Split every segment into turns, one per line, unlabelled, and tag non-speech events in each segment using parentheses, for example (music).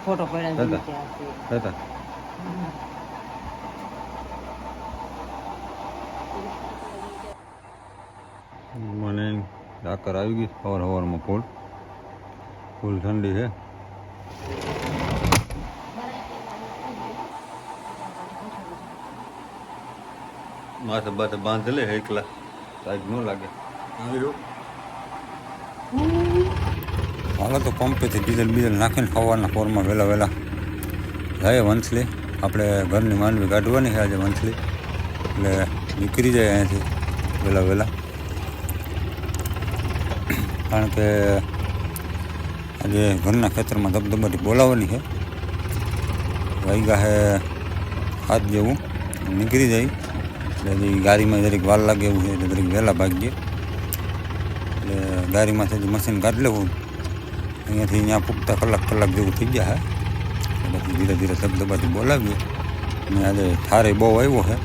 Photo પડ્યા
દાદા.
ત્યાંથી
હતા મને ડાકર આવી ગઈ સવાર સવારમાં ફૂલ ફૂલ ઠંડી છે માથે બાથે બાંધ લે એકલા. સાહેબ ન લાગે. હાલો તો પંપેથી ડીઝલ બીઝલ નાખીને ખાવાના પોરમાં વહેલા વહેલા. જાય વંથલી. આપણે ઘરની માંડવી કાઢવાની છે આજે વંથલી. એટલે નીકળી જાય અહીંયાથી વહેલા વહેલા. કારણ કે આજે ઘરના ખેતરમાં ધબધબાટી બોલાવવાની છે. વાઈ ગાહે હાથ જેવું. નીકળી જાય. એટલે હજી ગાડીમાં જરીક વાર લાગે એવું છે, એટલે જરીક વહેલા ભાગીએ. એટલે ગાડીમાંથી મશીન કાઢી લેવું. અહીંયાથી અહીંયા પૂગતા કલાક કલાક જેવું થઈ ગયા હે પછી ધીરે ધીરે ધબધબાથી બોલાવીએ. અને આજે ઠારે બહુ આવ્યો છે.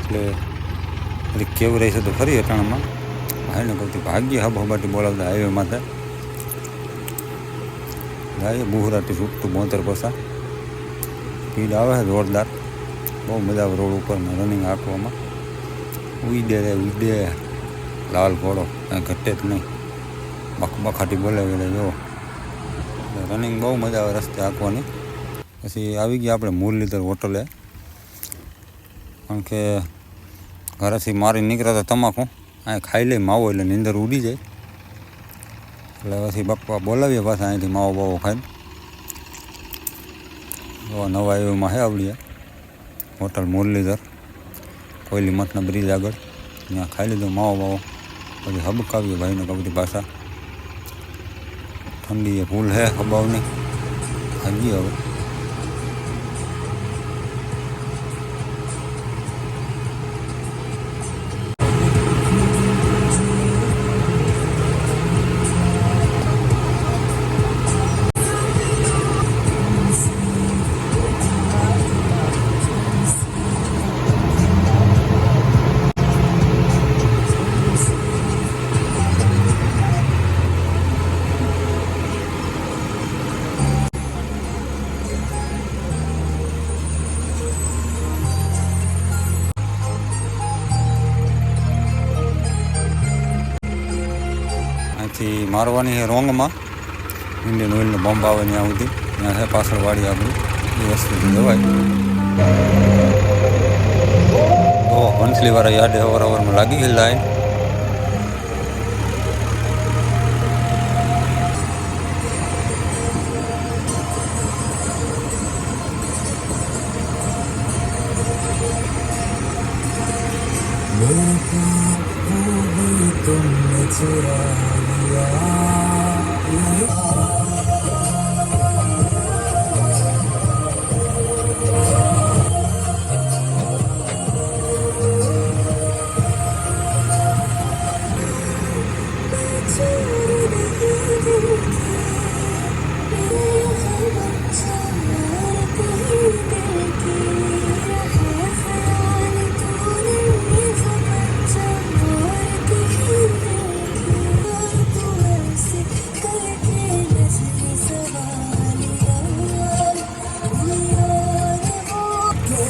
એટલે જરીક કેવું રહેશે તો ખરી અટાણમાં. ભાઈને કહું ભાગ્ય હબ હબાટી બોલાવતા હાઈવે માથે. ગાય બુહરાટી છૂટતું મોતર પસા. પીડ આવે છે જોરદાર. બહુ મજા રોડ ઉપર રનિંગ હાંકવામાં. ઉઈડે રે ઉઈડે લાલ ઘોડો. ઘટે જ નહીં. બખ બખાટી બોલાવી લે જો. રનિંગ બહુ મજા આવે રસ્તે હાંકવાની. પછી આવી ગયા આપણે મુરલીધર હોટલે. કારણ કે ઘરેથી મારી નીકળ્યા હતા તમાકુ. અહીં ખાઈ લઈ માવો એટલે નીંદર ઉડી જાય. એટલે પછી બપ્પા બોલાવીએ પાછા અહીંથી માવો બાવો ખાઈને. નવા એવામાં હે આવડીએ. હોટલ મુરલીધર. કોયલી મઠના બ્રિજ આગળ. ત્યાં ખાઈ લીધો માવો બાવો. પછી હબકાવીએ ભાઈને કબડી પાછા ઠંડી એ ભૂલ હે હબાવની. હજી હવે. મારવાની છે રોંગમાં. ઇન્ડિયન ઓઇલનો બોમ્બ આવે ત્યાં સુધી. ત્યાં છે પાછળ વાડી આપણી એ વસ્તુથી જવાય. તો વંથલીવાળા યાર્ડે અવાર અવારમાં લાગી ગઈ લાઈન Yeah.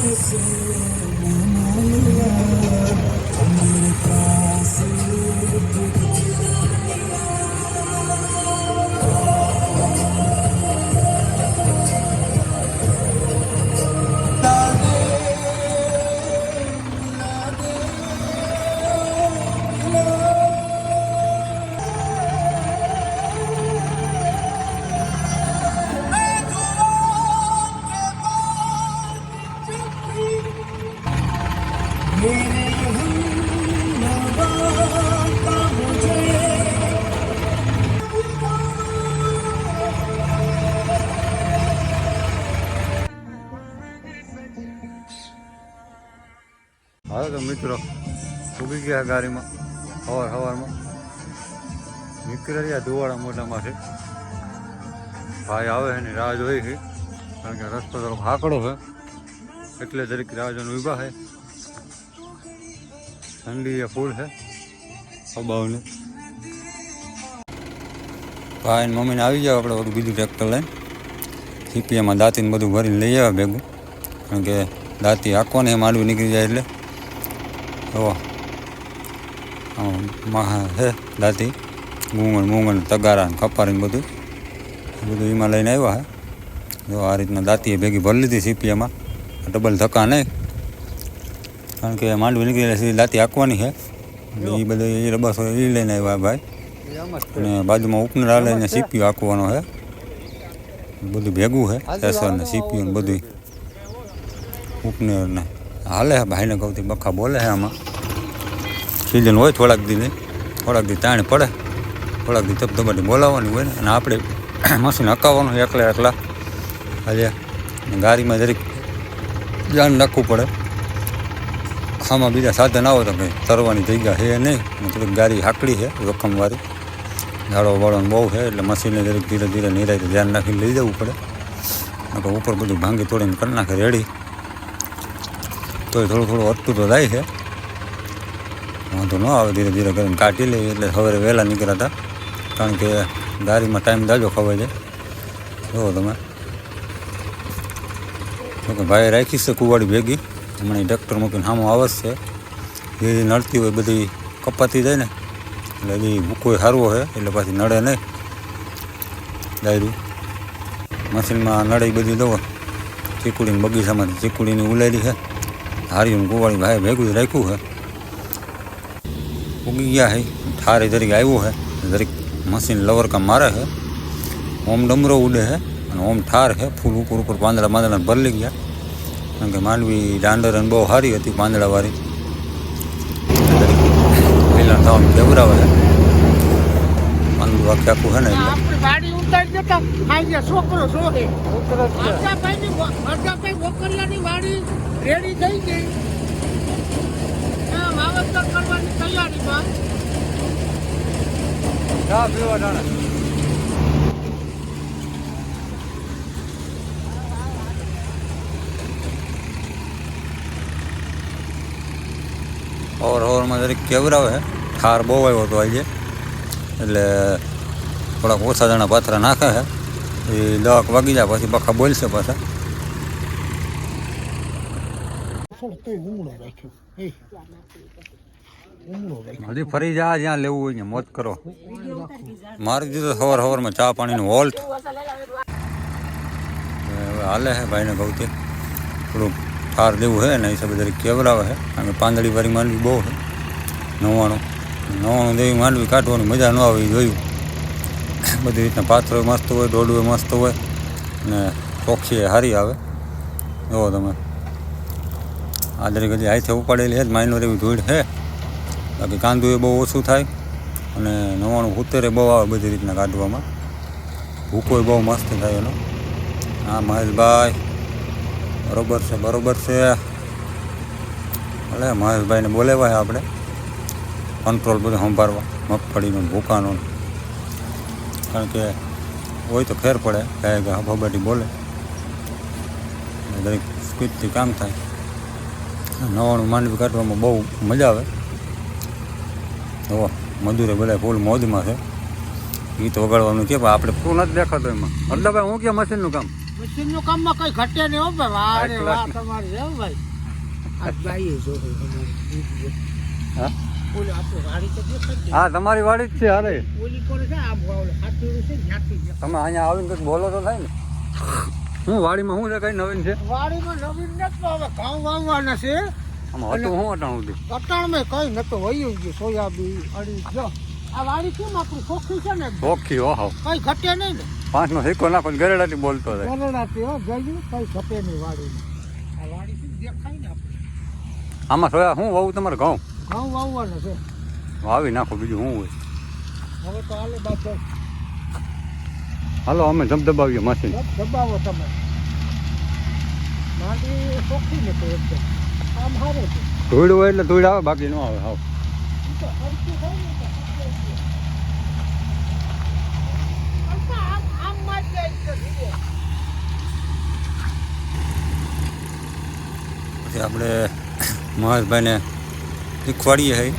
Thank you. હવે તો મિત્રો ઉગી ગયા ગાડીમાં સવાર સવારમાં નીકળી રહ્યા ધુવાડા મોટામાંથી ભાઈ આવે છે ને, રાહ જોઈ છે, કારણ કે રસ્તો તરફ હાકડો છે. એટલે દરેક રાજાનું ઊભા છે. ઠંડી એ ફૂલ છે અબાવને ભાઈ મમ્મીને આવી જાવ આપણે બધું, બીજું ટ્રેક્ટર લઈને. સીપીએમાં દાંતીને બધું ભરીને લઈ આવ્યા ભેગું. કારણ કે દાંતી આંખોને એમ આડવી નીકળી જાય એટલે. તો મહા હે દાંતી ગુંગણ મૂંગણ તગારા ને ને બધું. બધું એમાં લઈને આવ્યા હે. જો આ રીતના દાંતીએ ભેગી ભરી લીધી સીપીએમાં ડબલ ધક્કા નહીં. કારણ કે માંડવી નીકળી સીધી દાંતી આંકવાની છે એ બધું એ રબસો એ લઈને આવ્યા ભાઈ. અને બાજુમાં ઉપનર લઈને સીપીઓ આંકવાનો છે બધું ભેગું છે સેસર ને સીપીઓ ને બધું ઉપનર ને. હાલે ભાઈને કહું બખા બોલે છે આમાં. સિઝન હોય, થોડાક દી થોડાક દી તાણ પડે, થોડાક દી ધબધબાટી બોલાવવાની હોય ને, અને આપણે (clears throat) મશીન હકાવવાનું એકલા એકલા. હજે ગાડીમાં જરીક ધ્યાન રાખવું પડે. આમાં બીજા સાધન આવો તો કંઈ તરવાની જગ્યા છે નહીં થોડીક ગાડી હાકડી છે, જોખમવાળી. ઝાડો વાળો બહુ છે, એટલે મશીનને જરીક ધીરે ધીરે નિરાય ધ્યાન રાખીને લઈ જવું પડે. નકર ઉપર બધું ભાંગી તોડીને કરી નાખે રેડી તોય થોડું થોડું અટકું તો થાય છે. વાંધો ન આવે, ધીરે ધીરે કરીને કાઢી લઈએ એટલે સવારે વહેલા નીકળ્યા હતા. કારણ કે ગાડીમાં ટાઈમ દાજો ખવાય છે. જુઓ તમે. કે ભાઈ રાખી છે કુવાડી ભેગી. હમણાં ટ્રેક્ટર મૂકીને સામો આવસ છે. જે નડતી હોય બધી કપાતી જાય ને, એટલે હજી ભૂકો સારવો છે એટલે પાછી નડે નહીં. ડાયરું. મશીનમાં નડે બધી દો ચીકુડીની બગીચામાંથી ચીકુડીની ઉલારી છે. હારી કુવાડી ભાઈ ભેગું રાખ્યું છે. ઉગી ગયા છે ઠારે તરીકે આવ્યું છે દરેક મશીન લવર કામ મારે છે ઓમ ડમરો ઉડે છે અને ઓમ ઠાર છે ફૂલ ઉપર ઉપર પાંદડા પાંદડા ભરલી ગયા કારણ કે માંડવી દાંડર અને બહુ સારી હતી પાંદડાવાળી પેલા થવાનું કેવરાવે છે માંડવું આખે આખું છે ને એટલે
આપણી ગાડી ઉતારી દેતા આજે છોકરો સોહે અડધાભાઈની વો- અડધાભાઈ વોકરિયાની વાડી રેડી થઈ ગઈ આ વાવેતર કરવાની તૈયારીમાં
ચા પીવા જાણે. ઓવર ઓવરમાં જરીક કેવરાવે ઠાર બહુ આવ્યો હતો આજે. એટલે થોડાક ઓછા જણા પાથરા નાખે છે એ દવાક વાગી જાય પછી બખા બોલશે પાછા.
થોડું
હજી ફરી જા જ્યાં લેવું હોય ને મોજ કરો. મારી દીધો સવાર સવારમાં ચા પાણીનું હોલ્ટ. હવે હાલે હે ભાઈને કહું તે થોડુંક ઠાર દેવું હે ને હિસાબે દરેક કેવરાવે અને કારણ પાંદડી વાળી માંડવી બહુ છે નવ્વાણું નવ્વાણું દેવી માંડવી કાઢવાની મજા ન આવે એ જોયું. બધી રીતના પાથરો મસ્ત હોય દોડવું મસ્ત હોય. ને ચોખ્ખી હારી આવે. જુઓ તમે. આ દરેક હજી હાથે ઉપાડેલી હે જ માઇનોર એવી ધૂળ છે બાકી કાંદું એ બહુ ઓછું થાય અને નવાણું ઉત્તરે બહુ આવે બધી રીતના કાઢવામાં. ભૂકો બહુ મસ્ત થાય એનો. હા, મહેશભાઈ. બરોબર છે બરોબર છે. ભલે મહેશભાઈને બોલેવાય આપણે. કંટ્રોલ બધું સંભાળવા, મગફળીનું ભૂકાનું કારણ કે હોય તો ફેર પડે કાંઈ કે હબાટી બોલે. દરેક સ્પીડથી કામ થાય. નવાણું માંડવી કાઢવામાં બહુ મજા આવે. જો મજૂરે બધા ફૂલ મોજમાં છે. ગીત વગાડવાનું કે ભાઈ આપણે ફૂલ નથી દેખાતો એમાં. મતલબ હું કે મશીનનું કામ?
મશીનનું કામમાં કઈ ઘટે નહીં હો ભાઈ. વાહ રે વાહ તમારે તમારી ભાઈ. આ
હા?
ઓલી આપણે વાડી તો દેખાય જ
હા તમારી વાડી જ છે અરે. તમે અહીંયા આવીને કંઈક બોલો તો થાય ને. હું વાડીમાં શું છે કઈ નવીન છે?
વાડીમાં નવીન નથી હવે કામ વાવવાના છે.
આમાં હતું હું અટાણું સુધી
અટાણમાં કઈ નતો વયું ગયું સોયાબી અડી જો. આ વાડી કેમ આપણું ચોખ્ખી છે ને?
ચોખ્ખી ઓહો.
કઈ ઘટે નહીં ને?
પાંચનો સિક્કો નાખો ને ગરેડાથી બોલતો
ગરડાથી હો જોયું કઈ ઘટે નહીં વાડી આ વાડી શું દેખાય ને આપણે?
આમાં સોયા શું વાવું તમારે ઘઉં?
ઘઉં વાવવાના છે.
વાવી નાખો બીજું શું હોય?
હવે તો હાલે બાદ
હાલો અમે ધબધબાવીએ મશીન.
દબાવો તમે. માંડી ચોખ્ખી નથી એકદમ.
ધૂળ હોય એટલે ધૂળ આવે, બાકી ન આવે, હાવ. આપણે મહેશભાઈને શીખવાડીએ હઈ.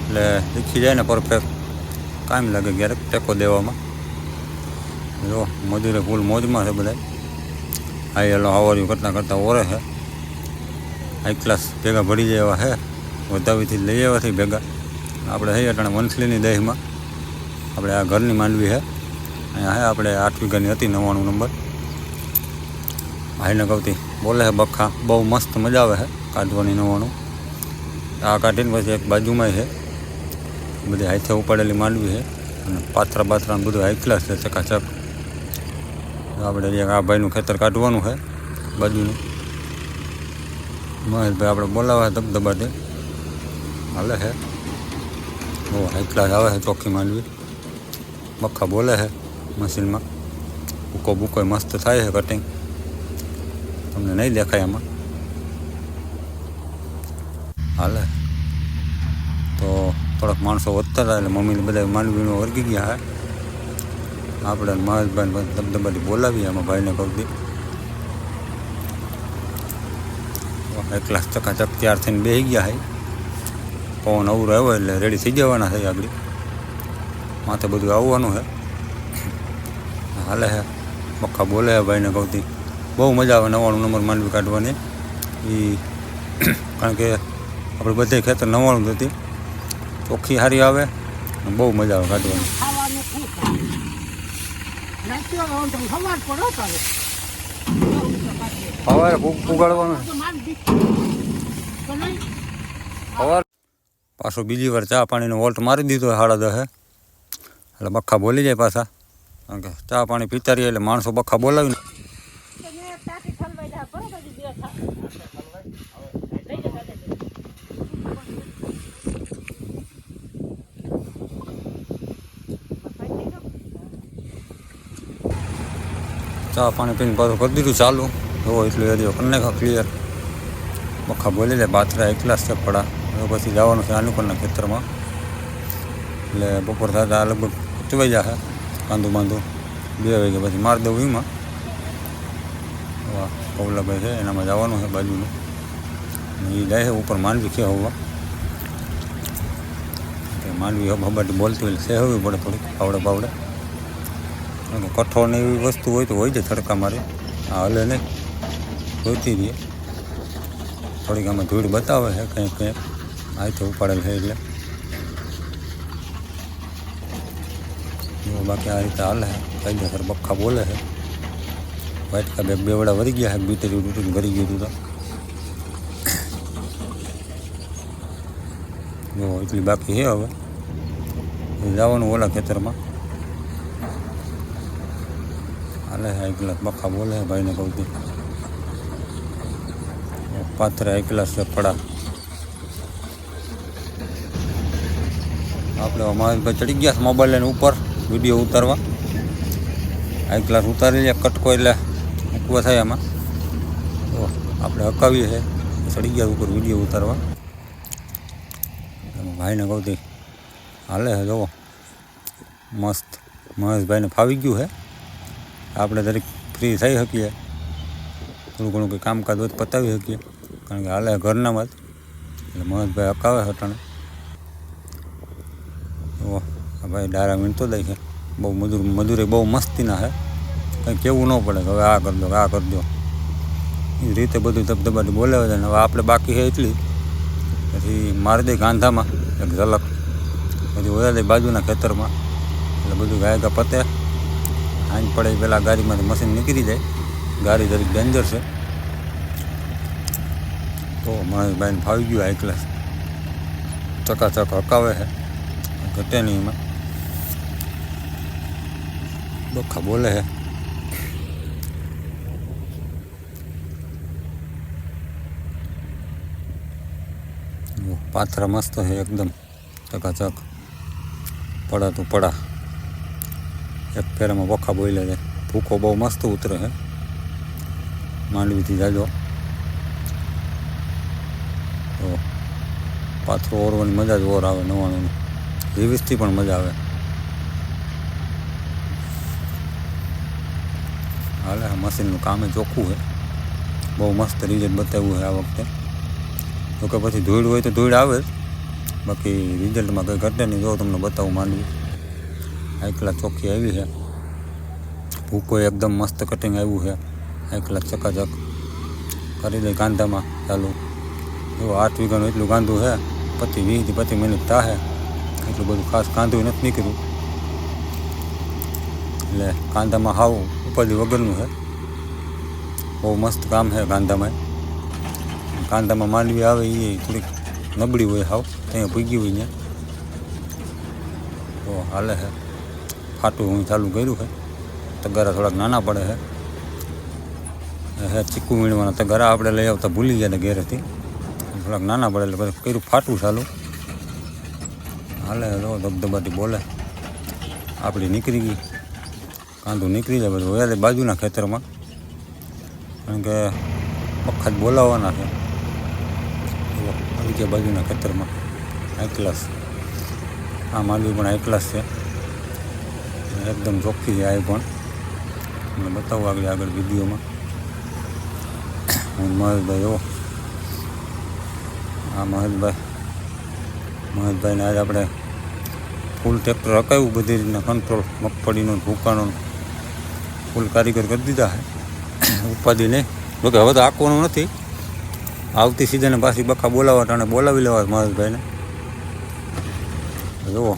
એટલે શીખી જાય ને પરફેક્ટ. કામ લાગે ક્યારેક ટેકો દેવામાં. જો મજૂરે ફૂલ મોજમાં છે બધા હા એલો આવર્યું કરતાં કરતાં ઓરે છે. હાઈ ક્લાસ ભેગા ભરી જાય એવા છે વધાવીથી લઈ આવ્યાથી ભેગા. આપણે હે અટાણે વંથલીની દહીમાં. આપણે આ ઘરની માંડવી હે. અહીંયા હે આપણે આઠ વીઘાની હતી નવ્વાણું નંબર. ભાઈને કહું બોલે હે, બખા, બહુ મસ્ત મજા આવે હે કાઢવાની નવ્વાણું. આ કાઢીને પછી એક બાજુમાં છે બધી હાથે ઉપાડેલી માંડવી છે અને પાથરા બાથરા બધું હાઈ ક્લાસ છે ચકાચક. આપણે આ ભાઈનું ખેતર કાઢવાનું છે બાજુનું. મહેશભાઈ આપણે બોલાવે ધબધબાટે હાલે છે બહુ હાઈ ક્લાસ આવે છે ચોખ્ખી માંડવી. બખા બોલે છે મશીનમાં. બુકો બુકો મસ્ત થાય છે કટિંગ તમને નહીં દેખાય એમાં હાલે. તો થોડાક માણસો વધતા હતા એટલે મમ્મીને બધા માંડવીનો વર્ગી ગયા હે. આપણે મહેશભાઈને ધબધબાટી બોલાવીએ એમાં ભાઈને કહું દી એક ક્લાસ ચકાચક તૈયાર થઈને બેસી ગયા હે. પવન અવરો આવ્યો એટલે રેડી થઈ જવાના છે આગળ. માથે બધું આવવાનું છે હાલે હે. બક્કા બોલે હે ભાઈને કહું બહુ મજા આવે નવાણું નંબર માંડવી કાઢવાની. એ (clears throat) કારણ કે આપણે બધે ખેતર નવાણું જ હતી. ચોખ્ખી સારી આવે અને બહુ મજા આવે કાઢવાની
ખાવાનું ખૂબ ભાવે. નાસ્તો આવો તો સવાર
ઉગાડવાનું. સવાર પાછો બીજી વાર ચા પાણીનો વોલ્ટ મારી દીધો સાડા દસે એટલે બખ્ખા બોલી જાય પાછા. કારણ કે ચા પાણી પીતા રહીએ એટલે માણસો બખા બોલાવીને ચા પાણી પીને પાછું કરી દીધું, ચાલુ. એવો એટલું એરિયો કરી ક્લિયર મખા બોલી લે બાથરા એકલા છે પડા. પછી જવાનું છે અનુકૂળના ખેતરમાં. એટલે બપોર થતા લગભગ ચવાઈ જશે કાંદું બાંધું. બે વાગે પછી મારી દઉં એમાં. કૌલાભાઈ છે, એનામાં જવાનું છે બાજુનું. એ જાય છે ઉપર માંડવી છે હોવા. માનવી હબાટી બોલતી હોય સેહવી પડે થોડીક પાવડે પાવડે કઠોળ ને એવી વસ્તુ હોય તો હોય છે તડકા મારે. આ હલે નહીં. જોઈતી રહીએ થોડીક આમાં ધૂળ બતાવે છે, કંઈક કંઈક. તો ઉપાડેલ છે એટલે. બાકી આ રીતે હાલે કાયદેસર બખ્ખા બોલે છે. વાટકા બે બેવડા વરી ગયા છે, બીતરી તૂટીને ભરી ગયું હતું તો. એટલી બાકી છે હવે. જવાનું ઓલા ખેતરમાં. હાલે છે, એક ગ્લાસ બખા બોલે છે ભાઈને કહું પાથરે એક ગ્લાસ છે પડા. આપણે મહેશભાઈ ચડી ગયા મોબાઈલ લઈને ઉપર વીડિયો ઉતારવા. એક ગ્લાસ ઉતારી લે, કટકો એટલે મૂકવા થાય એમાં તો આપણે હકાવીએ છે ચડી ગયા ઉપર વીડિયો ઉતારવા. ભાઈને કહું હાલે છે, જુઓ. મસ્ત. મહેશભાઈને ફાવી ગયું છે. આપણે દરેક ફ્રી થઈ શકીએ. થોડું ઘણું કંઈ કામકાજ પતાવી શકીએ. કારણ કે હાલે ઘરનામાં જ એટલે મોહિતભાઈ અકાવે હટાણે ઓહ આ ભાઈ ડારા વીણતો દે છે. બહુ મજૂર મજૂરી બહુ મસ્તીના છે. કંઈ કેવું ન પડે કે હવે આ કરી દો આ કરી દો એ રીતે બધું ધબધબાટ બોલાવે છે ને હવે આપણે બાકી છે એટલી. પછી મારી દે ગાંધામાં એક ઝલક. પછી વયા દે બાજુના ખેતરમાં. એટલે બધું ગાય ગા પતે. આંજ પડે પહેલાં ગાડીમાંથી મશીન નીકળી જાય. ગાડી જરીક ડેન્જર છે. તો મહેશભાઈને ફાવી ગયું હાઈ ક્લાસ ચકાચક હકાવે છે. ઘટે નહીં એમાં. બખા બોલે છે. પાથરા મસ્ત છે એકદમ. ચકાચક. પડા તો પડા. એક ફેરામાં વખા બોલે છે. ભૂખો બહુ મસ્ત ઉતરે છે. માંડવીથી જાજો. તો પાથરો ઓરવાની મજા જ ઓર આવે, નવાણુંની. રિવિસથી પણ મજા આવે. હાલે, આ મશીનનું કામ એ ચોખ્ખું છે. બહુ મસ્ત રિઝલ્ટ બતાવ્યું છે આ વખતે. તો કે પછી ધૂળ હોય તો ધૂળ આવે જ. બાકી રિઝલ્ટમાં કંઈ ઘટે નહીં, જો તમને બતાવું માંડવી. આઈકલા ચોખ્ખી આવી છે. ભૂકો એકદમ મસ્ત કટિંગ આવ્યું છે. આઈકલા ચકાચક. કરી દઈ કાંદામાં ચાલુ. જો આઠ વીઘાનું એટલું કાંદું છે. પચીસ વીસથી પચીસ મિનિટ થાહે એટલું બધું ખાસ કાંદું નથી નીકળ્યું. એટલે કાંદામાં હાવ ઉપાધિ વગરનું છે. બહુ મસ્ત કામ છે કાંદામાં કાંદામાં માંડવી આવે એ થોડીક નબળી હોય હાવ, ત્યાં ભૂગી હોય ત્યાં. તો હાલે છે. ફાટું હું ચાલુ કર્યું છે. તગારા થોડાક નાના પડે છે. ચીકુ વીણવાના તગારા આપણે લઈ આવતા ભૂલી ગયા ઘેરેથી. થોડાક નાના પડે એટલે પછી કર્યું ફાટું ચાલુ. હાલે, જો ધબધબાટી બોલે. આપણી નીકળી ગઈ. કાંદું નીકળી જાય બધું. હવે બાજુના ખેતરમાં. કારણ કે વખત બોલાવવાના છે. બીજા બાજુના ખેતરમાં. હાઈ ક્લાસ આ માંડવી પણ હાઈ ક્લાસ છે. એકદમ ચોખ્ખી છે આ પણ. તમને બતાવું આગળ આગળ વિડીયોમાં. મહેશભાઈ એવો આ મહેશભાઈ મહેશભાઈને આજે આપણે ફૂલ ટ્રેક્ટર હકાવ્યું, બધી રીતના કંટ્રોલ મગફળીનો ભૂકાનો ફૂલ કારીગર કરી દીધા છે. (coughs) ઉપાધિ નહીં. જોકે હવે તો આંકવાનું નથી. આવતી સિઝને પાછી બખા બોલાવવા ટાણે બોલાવી લેવા મહેશભાઈને જુઓ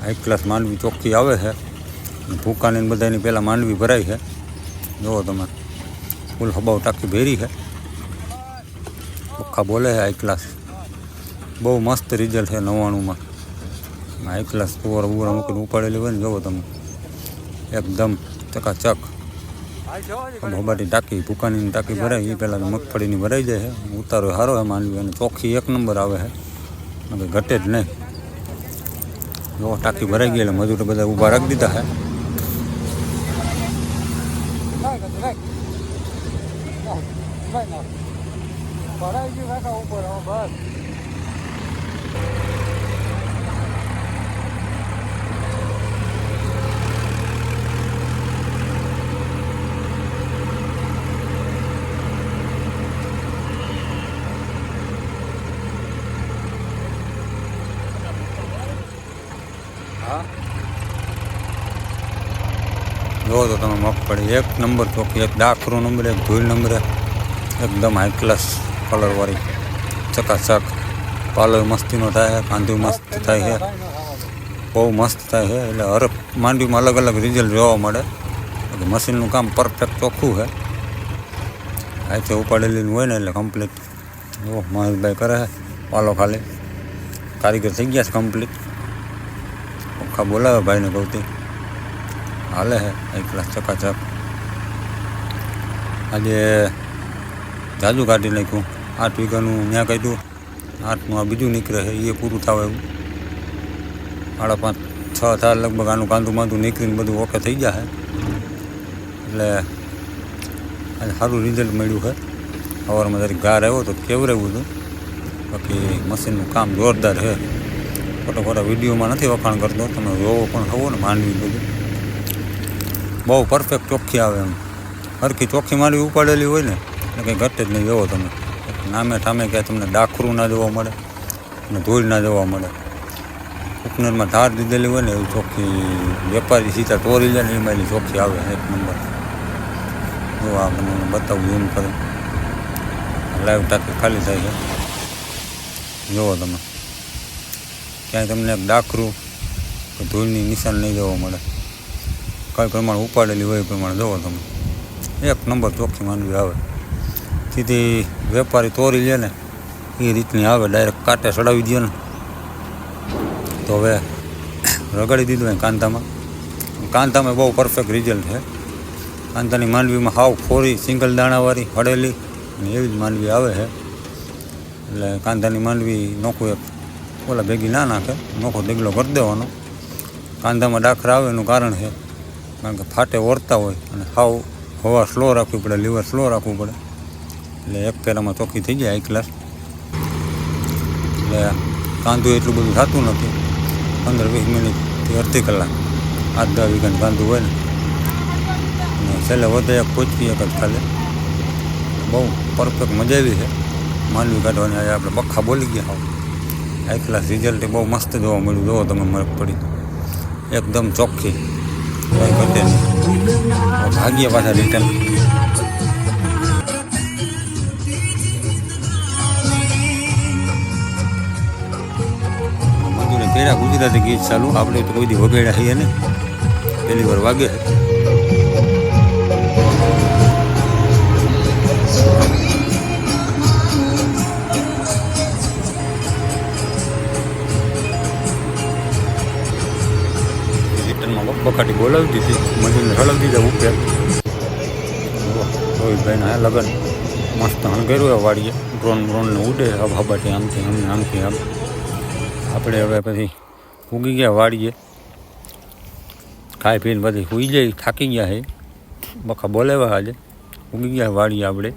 હાઈ ક્લાસ માંડવી ચોખ્ખી આવે છે. ભૂકાની બધાની પહેલાં માંડવી ભરાઈ છે. જુઓ તમે, ફૂલ હબાવ ટાંકી ભેરી છે. બખા બોલે છે હાઈ ક્લાસ બહુ મસ્ત રિઝલ્ટ છે નવ્વાણુંમાં. હાઈ ક્લાસ પુવાર બુરા મૂકીને ઉપાડેલી હોય ને, જોવો તમે. એકદમ ચકાચક. ભોબાટી ટાંકી ભૂકાની ટાંકી ભરાય એ પહેલાં મગફળીની ભરાઈ જાય છે ઉતારો સારો છે માનવી, અને ચોખ્ખી એક નંબર આવે છે ઘટે જ નહીં. જો, ટાંકી ભરાઈ ગઈ એટલે મજૂર બધા ઊભા રાખી દીધા છે જો તો તમે મગફળી એક નંબર ચોખ્ખી એક ડાખરો નંબર, એક ધૂળ નંબરે, એકદમ હાઈ ક્લાસ કલરવાળી ચકાચક પાલર મસ્તીનો થાય છે કાંદું મસ્ત થાય છે બહુ મસ્ત થાય છે એટલે હર માંડવીમાં અલગ અલગ રિઝલ્ટ જોવા મળે. મશીનનું કામ પરફેક્ટ ચોખ્ખું છે હાથે ઉપાડેલી હોય ને એટલે કમ્પ્લીટ ઓહ, મહેશભાઈ કરે છે પાલો ખાલી. કારીગર થઈ ગયા છે કમ્પ્લીટ ઓખા બોલાવે ભાઈને કહું હાલે છે એક ક્લાસ ચકાચક આજે જાજુ કાઢી નાખ્યું આઠ વીઘાનું ત્યાં કાઢ્યું આઠનું આ બીજું નીકળે છે એ પૂરું થાવ એવું સાડા પાંચ છ થાય લગભગ આનું કાંદું બાંધું નીકળીને બધું ઓકે થઈ જાય એટલે આજે સારું રિઝલ્ટ મળ્યું છે સવારમાં જરીક ગાર આવ્યો તો કેવરેવું હતું બાકી મશીનનું કામ જોરદાર છે ખોટા ખોટા વિડીયોમાં નથી વખાણ કરતો તમે જોવો પણ ખવો ને માનવી બધું બહુ પરફેક્ટ ચોખ્ખી આવે એમ. હરખી ચોખ્ખી મારી ઉપાડેલી હોય ને, એટલે કંઈ ઘટે જ નહીં જોવો તમે. નામે ઠામે ક્યાંય તમને ડાખરું ના જોવા મળે અને ધૂળ ના જોવા મળે. ઉપનરમાં ધાર દીધેલી હોય ને, એવી ચોખ્ખી વેપારી સીધા તોરી લે ને એમાં ચોખ્ખી આવે એક નંબર. જો આ મને બતાવું ઝૂમ કરે. લાઈવ ટાંકી ખાલી થાય છે. જુઓ તમે. ક્યાંય તમને એક ડાખરું ધૂળની નિશાન નહીં જોવા મળે. કઈ પ્રમાણે ઉપાડેલી હોય એ પ્રમાણે જોવો તમે. એક નંબર ચોખ્ખી માંડવી આવે. સીધી વેપારી તોરી લે ને, એ રીતની આવે ડાયરેક્ટ કાંટે ચડાવી દે ને. તો હવે રગડી દીધું હોય કાંતામાં કાંતામાં બહુ પરફેક્ટ રિઝલ્ટ છે. કાંતાની માંડવીમાં હાવ ફોરી સિંગલ દાણાવાળી, હળેલી, અને એવી જ માંડવી આવે છે. એટલે કાંદાની માંડવી નોખું એક, ઓલા ભેગી ના નાખે, નોખો દેગલો કરી દેવાનો. કાંદામાં ડાખરા આવે એનું કારણ છે. કારણ કે ફાટે ઓરતા હોય અને હાવ હવા સ્લો રાખવી પડે લીવર સ્લો રાખવું પડે. એટલે એક પેરામાં ચોખ્ખી થઈ જાય એક ક્લાસ એટલે કાંદું એટલું બધું થતું નથી. પંદર વીસ મિનિટથી અડધી કલાક. આઠ દસ વીઘાનું કાંદું હોય ને. અને છેલ્લે વધે એક પોચકી એક જ ખાલી. બહુ પરફેક્ટ મજા આવી છે. માનવી કાઢવાની આજે આપણે બખા બોલી ગયા હાવ. એક ક્લાસ રિઝલ્ટ બહુ મસ્ત જોવા મળ્યું. જોવો તમે મરક પડી. એકદમ ચોખ્ખી. કંઈ ભાગ્ય પાછા રિટર્ન મંજૂરે પેલા ગુજરાતી ગીત ચાલુ. આપણે તો કોઈ દી વગેડા છીએ ને. પહેલી વાર વાગે. રિટર્નમાં બખાટી બોલાવી દીધી. મજૂરને હળવી દીધા ઉપર. રોહિતભાઈના હે લગન મસ્ત હણગેરું હોય વાડીએ. ડ્રોન બ્રોનને ઉડે હબ હબાટી આમથી આમ આમથી, આમ. આપણે હવે પછી ઉગી ગયા વાડીએ. ખાઈ પીને પછી સુઈ જાય, થાકી ગયા છે બખા બોલાવ્યા આજે. ઉગી ગયા વાડીએ આપણે.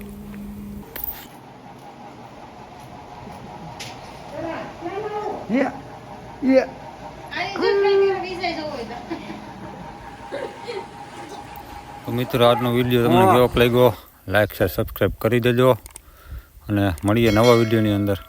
તો મિત્રો આજનો વીડિયો તમને કેવો લાગ્યો? લાઈક શેર સબસ્ક્રાઈબ કરી દેજો. અને મળીએ નવા વિડીયોની અંદર.